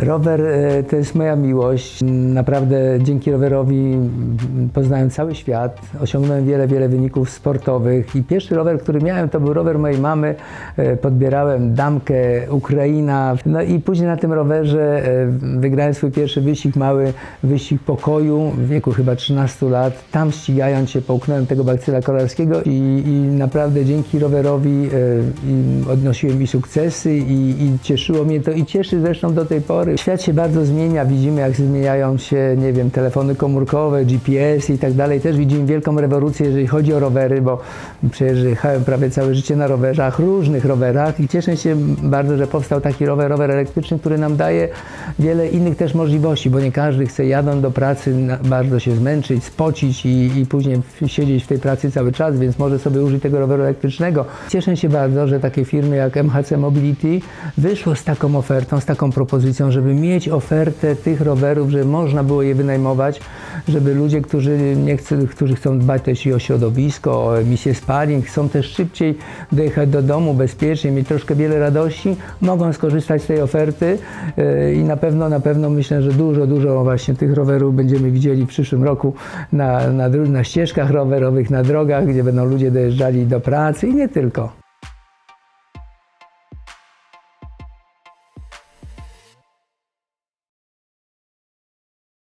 Rower e, to jest moja miłość. Naprawdę dzięki rowerowi poznałem cały świat. Osiągnąłem wiele, wiele wyników sportowych. I pierwszy rower, który miałem, to był rower mojej mamy. E, Podbierałem damkę Ukraina. No i później na tym rowerze e, wygrałem swój pierwszy wyścig, mały wyścig pokoju w wieku chyba 13 lat. Tam ścigając się połknąłem tego bakcyla kolarskiego i, i naprawdę dzięki rowerowi odnosiłem i sukcesy i, i cieszyło mnie to i cieszy zresztą do tej pory. Świat się bardzo zmienia, widzimy jak zmieniają się, nie wiem, telefony komórkowe, GPS i tak dalej. Też widzimy wielką rewolucję, jeżeli chodzi o rowery, bo przecież jechałem prawie całe życie na rowerach, różnych rowerach i cieszę się bardzo, że powstał taki rower, rower elektryczny, który nam daje wiele innych też możliwości, bo nie każdy chce jadąc do pracy bardzo się zmęczyć, spocić i, i później siedzieć w tej pracy cały czas, więc może sobie użyć tego roweru elektrycznego. Cieszę się bardzo, że takie firmy jak MHC Mobility wyszło z taką ofertą, z taką propozycją, żeby mieć ofertę tych rowerów, żeby można było je wynajmować, żeby ludzie, którzy, nie chcą, którzy chcą dbać też i o środowisko, o emisję spalin, chcą też szybciej dojechać do domu bezpiecznie, mieć troszkę wiele radości, mogą skorzystać z tej oferty yy, i na pewno, na pewno myślę, że dużo, dużo właśnie tych rowerów będziemy widzieli w przyszłym roku na, na, na ścieżkach rowerowych, na drogach, gdzie będą ludzie dojeżdżali do pracy i nie tylko.